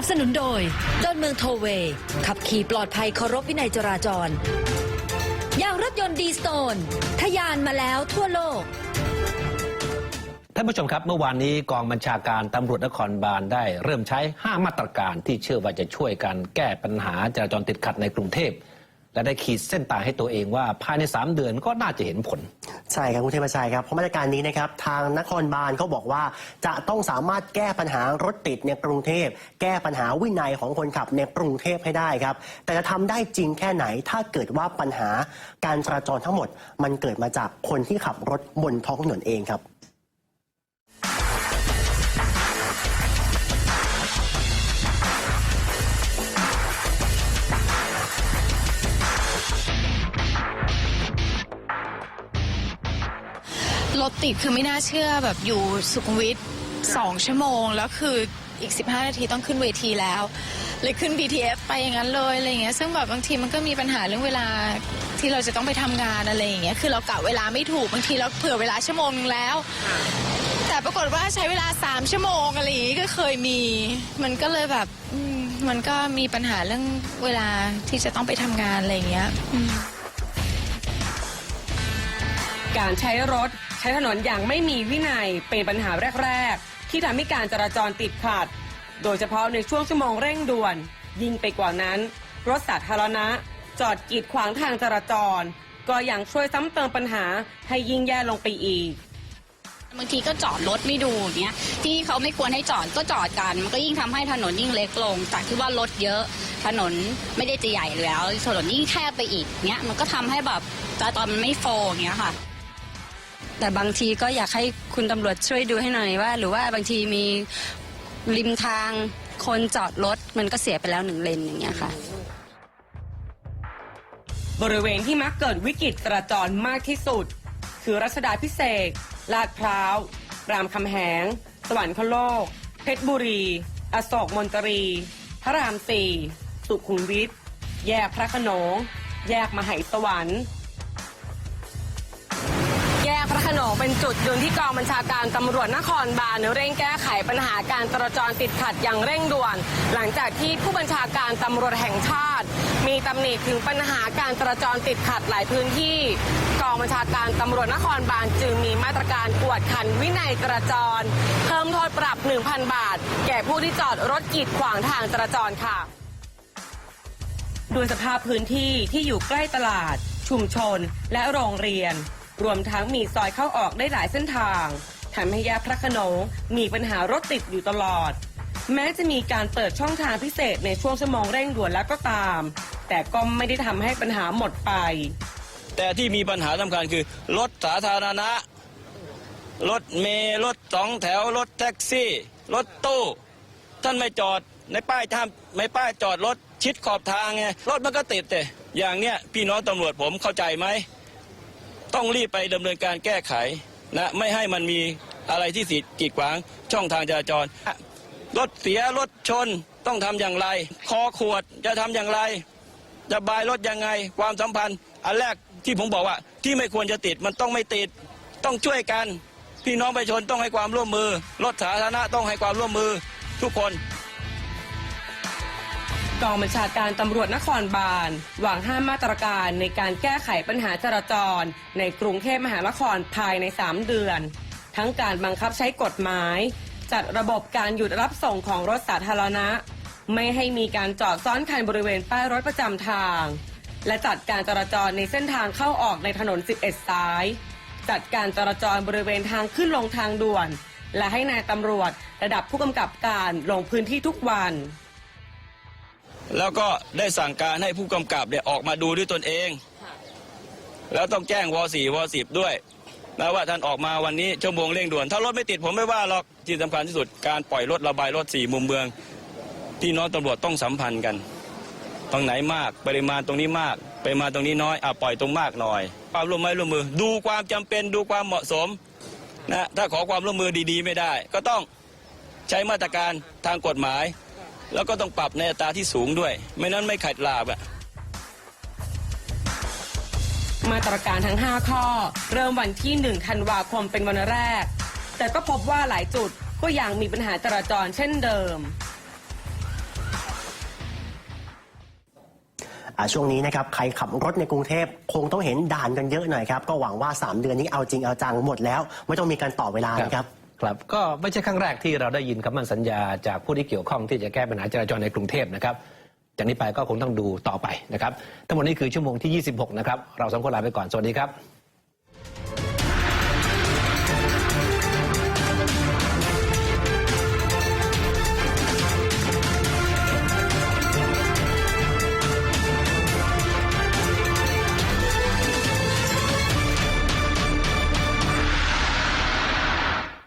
นับสนุนโดยดอนเมืองโทเวย์ขับขี่ปลอดภัยเคารพวินัยจราจร ยางรถยนต์ดีสโตนทะยานมาแล้วทั่วโลก ท่านผู้ชมครับเมื่อวานนี้กองบัญชาการตำรวจนครบาลได้เริ่มใช้ 5 มาตรการที่เชื่อว่าจะช่วยกันแก้ปัญหาจราจรติดขัดในกรุงเทพ และได้ขีดเส้นตายให้ตัวเองว่าภายใน 3 เดือนก็น่าจะเห็นผล ใช่ครับคุณเทพชัยครับเพราะมาตรการนี้นะครับทางนครบาลเขาบอกว่า จะต้องสามารถแก้ปัญหารถติดในกรุงเทพ แก้ปัญหาวินัยของคนขับในกรุงเทพให้ได้ครับ แต่จะทำได้จริงแค่ไหน ถ้าเกิดว่าปัญหาการจราจรทั้งหมด มันเกิดมาจากคนที่ขับรถบนท้องถนนเองครับ รถติดคือไม่น่าเชื่อแบบอยู่สุขุมวิทสองชั่วโมง แล้วคืออีก 15 นาทีต้องขึ้นเวทีแล้ว เลยขึ้น BTS ไปอย่างนั้นเลยอะไรเงี้ยซึ่งแบบบางทีมันก็มีปัญหาเรื่องเวลาที่เราจะต้องไปทำงานอะไรอย่างเงี้ยคือเรากะเวลาไม่ถูกบางทีเราเผื่อเวลาชั่วโมงแล้ว แต่ปรากฏว่าใช้เวลา 3 ชั่วโมงอะไรอย่างงี้ก็เคยมี มันก็เลยแบบมันก็มีปัญหาเรื่องเวลาที่จะต้องไปทำงานอะไรอย่างเงี้ย การใช้รถใช้ถนนอย่างไม่มีวินัยเป็นปัญหาแรก ๆ ที่ทำให้การจราจรติดขัด โดยเฉพาะในช่วงชั่วโมงเร่งด่วน ยิ่งไปกว่านั้น รถสาธารณะ จอดกีดขวางทางจราจร ก็ยังช่วยซ้ำเติมปัญหาให้ยิ่งแย่ลงไปอีกบางทีก็จอดรถไม่ดูอย่างเงี้ยที่เขาไม่ควรให้จอดก็จอดกัน มันก็ยิ่งทำให้ถนนยิ่งเล็กลง จากที่ว่ารถเยอะถนนไม่ได้จะใหญ่แล้วถนนยิ่งแคบไปอีกเงี้ยมันก็ทำให้แบบจราจรมันไม่โฟงเงี้ยค่ะ แต่บางทีก็อยากให้คุณตำรวจช่วยดูให้หน่อยว่า หรือว่าบางทีมีริมทางคนจอดรถมันก็เสียไปแล้วหนึ่งเลนอย่างเงี้ยค่ะ บริเวณที่มักเกิดวิกฤตจราจรมากที่สุด คือรัชดาพิเศษลาดพร้าว รามคำแหง สวรรคโลก เพชรบุรี อโศกมนตรี พระรามสี่ สุขุมวิท แยกพระโขนง แยกมหาสวรรค์ ขนงเป็นจุดยืนที่กองบัญชาการตำรวจนครบาลเร่งแก้ไขปัญหาการจราจรติดขัดอย่างเร่งด่วน หลังจากที่ผู้บัญชาการตำรวจแห่งชาติ มีตำหนิถึงปัญหาการจราจรติดขัดหลายพื้นที่ กองบัญชาการตำรวจนครบาลจึงมีมาตรการกวดขันวินัยจราจร เพิ่มโทษปรับ 1,000 บาท แก่ผู้ที่จอดรถกีดขวางทางจราจรค่ะด้วยสภาพพื้นที่ที่อยู่ใกล้ตลาด ชุมชน และโรงเรียน รวมทั้งมีซอยเข้าออกได้หลายเส้นทางทำให้แยกพระขนงมีปัญหารถติดอยู่ตลอด แม้จะมีการเปิดช่องทางพิเศษในช่วงชั่วโมงเร่งด่วนแล้วก็ตาม แต่ก็ไม่ได้ทำให้ปัญหาหมดไป แต่ที่มีปัญหาสำคัญคือ รถสาธารณะ รถเมล์รถสองแถว รถแท็กซี่ รถตู้ ท่านไม่จอดในป้ายท่ามไม่ป้ายจอดรถชิดขอบทางไงรถมันก็ติดแต่อย่างเนี้ยพี่น้องตำรวจผมเข้าใจไหม ต้องรีบไปดำเนินการแก้ไขนะไม่ให้มันมีอะไรที่สิกีดขวางช่องทางจราจรรถเสียรถชนต้องทำอย่างไร คอขวดจะทำอย่างไร จะบายรถยังไง ความสัมพันธ์ อันแรกที่ผมบอกว่า ที่ไม่ควรจะติดมันต้องไม่ติด ต้องช่วยกัน พี่น้องประชาชนต้องให้ความร่วมมือ รถสาธารณะต้องให้ความร่วมมือ ทุกคน กองบัญชาการตำรวจนครบาลวางห้ามาตรการในการแก้ไขปัญหาจราจร ในกรุงเทพมหานครภายใน 3 เดือน ทั้งการบังคับใช้กฎหมาย จัดระบบการหยุดรับส่งของรถสาธารณะ ไม่ให้มีการจอดซ้อนคันบริเวณป้ายรถประจำทาง และจัดการจราจรในเส้นทางเข้าออกในถนน 11 สาย จัดการจราจรบริเวณทางขึ้นลงทางด่วน และให้นายตำรวจระดับผู้กำกับการลงพื้นที่ทุกวัน แล้วก็ได้สั่งการให้ผู้กำกับเนี่ยออกมาดูด้วยตนเอง แล้วต้องแจ้งว .4 ว .10 ด้วยนะว่าท่านออกมาวันนี้ชั่วโมงเร่งด่วน ถ้ารถไม่ติดผมไม่ว่าหรอกที่สำคัญที่สุดการปล่อยรถระบายรถสี่มุมเมืองพี่น้องตำรวจต้องสัมพันธ์กัน ตรงไหนมากปริมาณตรงนี้มาก ปริมาณตรงนี้น้อยอะปล่อยตรงมากหน่อย ความร่วมไม้ร่วมมือ ดูความจำเป็นดูความเหมาะสมนะถ้าขอความร่วมมือดีๆ ไม่ได้ ก็ต้องใช้มาตรการทางกฎหมาย แล้วก็ต้องปรับในอัตราที่สูงด้วย ไม่นั้นไม่ขัดลาบอะมาตรการทั้ง 5 ข้อ เริ่มวันที่1ธันวาคมเป็นวันแรก แต่ก็พบว่าหลายจุดก็ยังมีปัญหาจราจรเช่นเดิมช่วงนี้นะครับใครขับรถในกรุงเทพคงต้องเห็นด่านกันเยอะหน่อยครับ ก็หวังว่า 3 เดือนนี้เอาจริงเอาจังหมดแล้ว ไม่ต้องมีการต่อเวลานะครับ ครับก็ไม่ใช่ครั้งแรกที่เราได้ยินคำมั่นสัญญาจากผู้ที่เกี่ยวข้องที่จะแก้ปัญหาจราจรในกรุงเทพนะครับจากนี้ไปก็คงต้องดูต่อไปนะครับทั้งหมดนี้คือชั่วโมงที่ 26 นะครับ เราสองคนลาไปก่อน สวัสดีครับ